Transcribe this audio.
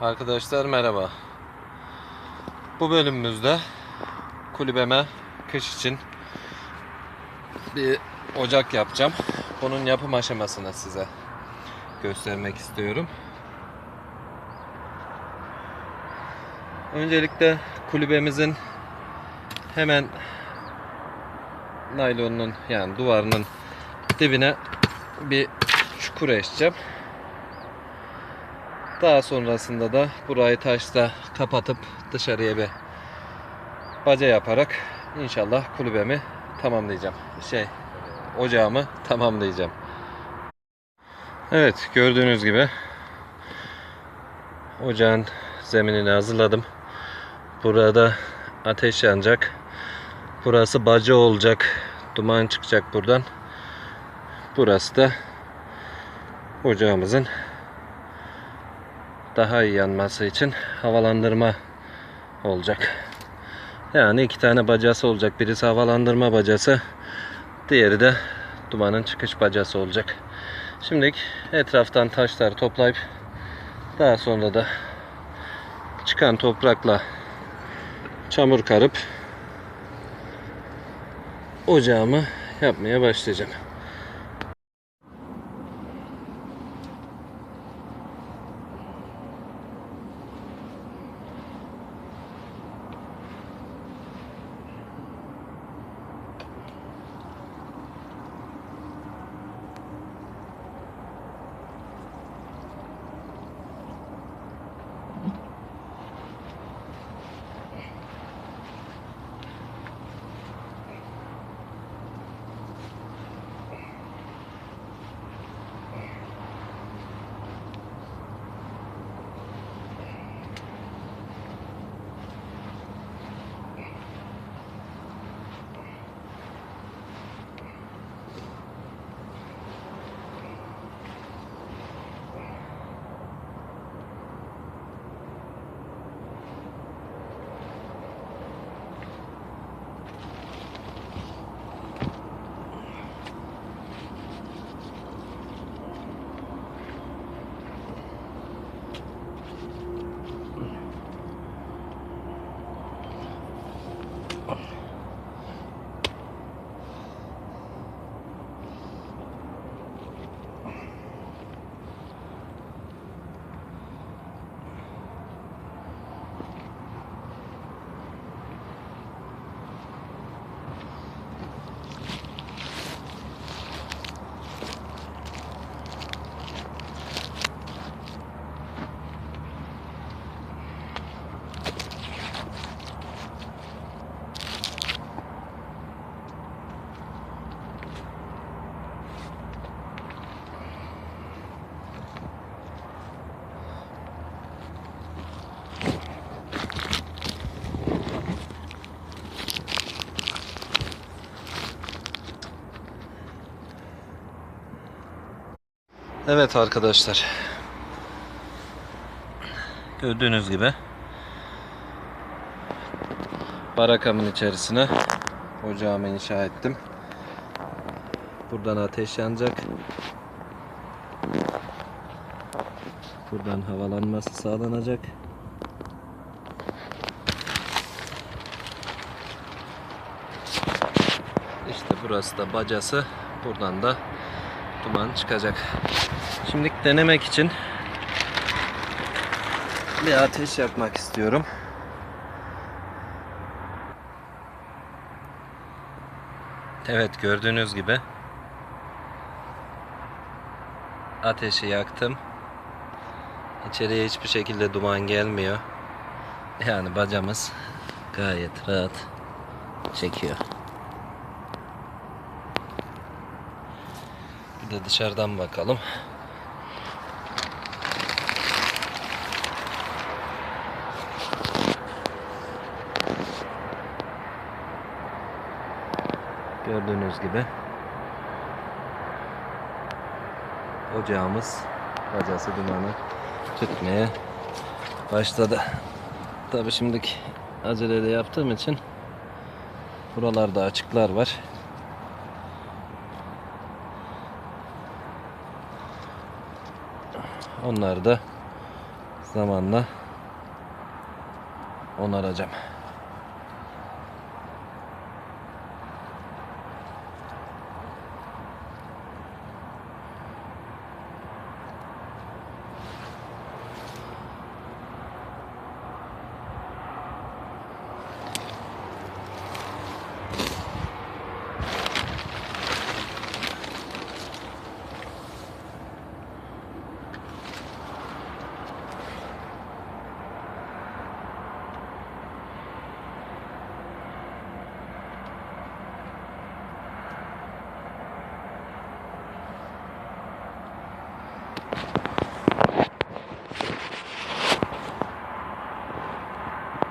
Arkadaşlar merhaba. Bu bölümümüzde kulübeme kış için bir ocak yapacağım. Bunun yapım aşamasını size göstermek istiyorum. Öncelikle kulübemizin hemen naylonun yani duvarının dibine bir çukur eşeceğim. Daha sonrasında da burayı taşla kapatıp dışarıya bir baca yaparak inşallah kulübemi tamamlayacağım. Şey, ocağımı tamamlayacağım. Evet, gördüğünüz gibi ocağın zeminini hazırladım. Burada ateş yanacak. Burası baca olacak. Duman çıkacak buradan. Burası da ocağımızın daha iyi yanması için havalandırma olacak. Yani iki tane bacası olacak. Birisi havalandırma bacası, diğeri de dumanın çıkış bacası olacak. Şimdi etraftan taşlar toplayıp daha sonra da çıkan toprakla çamur karıp ocağımı yapmaya başlayacağım. Evet arkadaşlar. Gördüğünüz gibi barakamın içerisine ocağımı inşa ettim. Buradan ateş yanacak. Buradan havalanması sağlanacak. İşte burası da bacası. Buradan da duman çıkacak. Şimdi denemek için bir ateş yakmak istiyorum. Evet gördüğünüz gibi ateşi yaktım. İçeriye hiçbir şekilde duman gelmiyor. Yani bacamız gayet rahat çekiyor. Bir de dışarıdan bakalım. Gördüğünüz gibi ocağımız bacası dumanı tütmeye başladı. Tabi şimdiki aceleyle yaptığım için buralarda açıklar var. Onları da zamanla onaracağım.